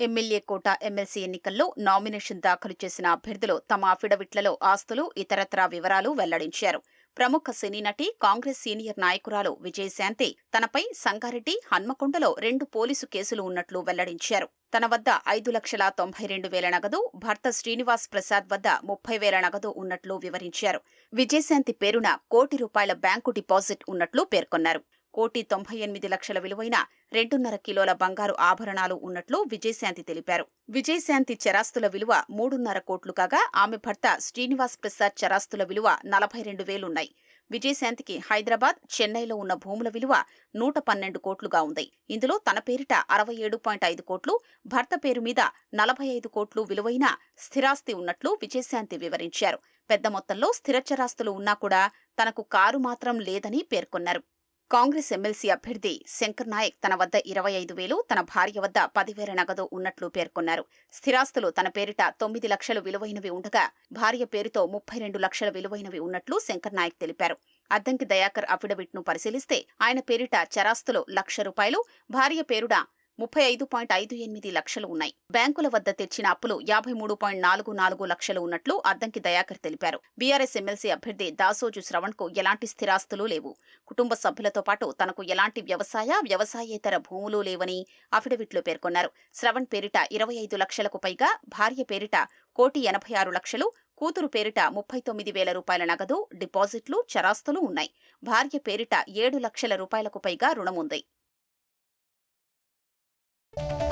MLA quota MLC ఎన్నికల్లో nomination దాఖలు చేసిన అభ్యర్థులు తమ అఫిడవిట్లలో ఆస్తులు ఇతరత్రా వివరాలు వెల్లడించారు. ప్రముఖ సినీ నటి కాంగ్రెస్ సీనియర్ నాయకురాలు విజయశాంతి తనపై సంగారెడ్డి హన్మకొండలో రెండు పోలీసు కేసులు ఉన్నట్లు వెల్లడించారు. తన వద్ద ఐదు లక్షల తొంభై రెండు వేల నగదు భర్త శ్రీనివాస్ ప్రసాద్ వద్ద ముప్పై వేల నగదు ఉన్నట్లు వివరించారు. విజయశాంతి పేరున కోటి రూపాయల బ్యాంకు డిపాజిట్ ఉన్నట్లు పేర్కొన్నారు. కోటి తొంభై ఎనిమిది లక్షల విలువైన రెండున్నర కిలోల బంగారు ఆభరణాలు ఉన్నట్లు విజయశాంతి తెలిపారు. విజయశాంతి చరాస్తుల విలువ మూడున్నర కోట్లు కాగా ఆమె భర్త శ్రీనివాస్ ప్రసాద్ చరాస్తుల విలువ నలభై రెండు వేలున్నాయి. విజయశాంతికి హైదరాబాద్ చెన్నైలో ఉన్న భూముల విలువ నూట పన్నెండు కోట్లుగా ఉంది. ఇందులో తన పేరిట అరవై ఏడు పాయింట్ ఐదు కోట్లు భర్త పేరు మీద నలభై ఐదు కోట్లు విలువైన స్థిరాస్తి ఉన్నట్లు విజయశాంతి వివరించారు. పెద్ద మొత్తంలో స్థిరచరాస్తులు ఉన్నా కూడా తనకు కారు మాత్రం లేదని పేర్కొన్నారు. కాంగ్రెస్ ఎమ్మెల్సీ అభ్యర్థి శంకర్ నాయక్ తన వద్ద ఇరవై ఐదు వేలు తన భార్య వద్ద పదివేల నగదు ఉన్నట్లు పేర్కొన్నారు. స్థిరాస్తులు తన పేరిట తొమ్మిది లక్షలు విలువైనవి ఉండగా భార్య పేరుతో ముప్పై రెండు లక్షల విలువైనవి ఉన్నట్లు శంకర్ నాయక్ తెలిపారు. అద్దంకి దయాకర్ అఫిడవిట్ను పరిశీలిస్తే ఆయన పేరిట చరాస్తులు లక్ష రూపాయలు భార్య పేరుడ ముప్పై ఐదు పాయింట్ ఐదు ఎనిమిది లక్షలు ఉన్నాయి. బ్యాంకుల వద్ద తెచ్చిన అప్పులు యాభై మూడు పాయింట్ నాలుగు నాలుగు లక్షలు ఉన్నట్లు అద్దంకి దయాకర్ తెలిపారు. బీఆర్ఎస్ ఎమ్మెల్సీ అభ్యర్థి దాసోజు శ్రవణ్కు ఎలాంటి స్థిరాస్తులు లేవు. కుటుంబ సభ్యులతో పాటు తనకు ఎలాంటి వ్యవసాయ వ్యవసాయేతర భూములు లేవని అఫిడవిట్లో పేర్కొన్నారు. శ్రవణ్ పేరిట ఇరవై ఐదు లక్షలకు పైగా భార్య పేరిట కోటి ఎనభై ఆరు లక్షలు కూతురు పేరిట ముప్పై తొమ్మిది వేల రూపాయల నగదు డిపాజిట్లు చరాస్తులు ఉన్నాయి. భార్య పేరిట ఏడు లక్షల రూపాయలకు పైగా రుణముంది you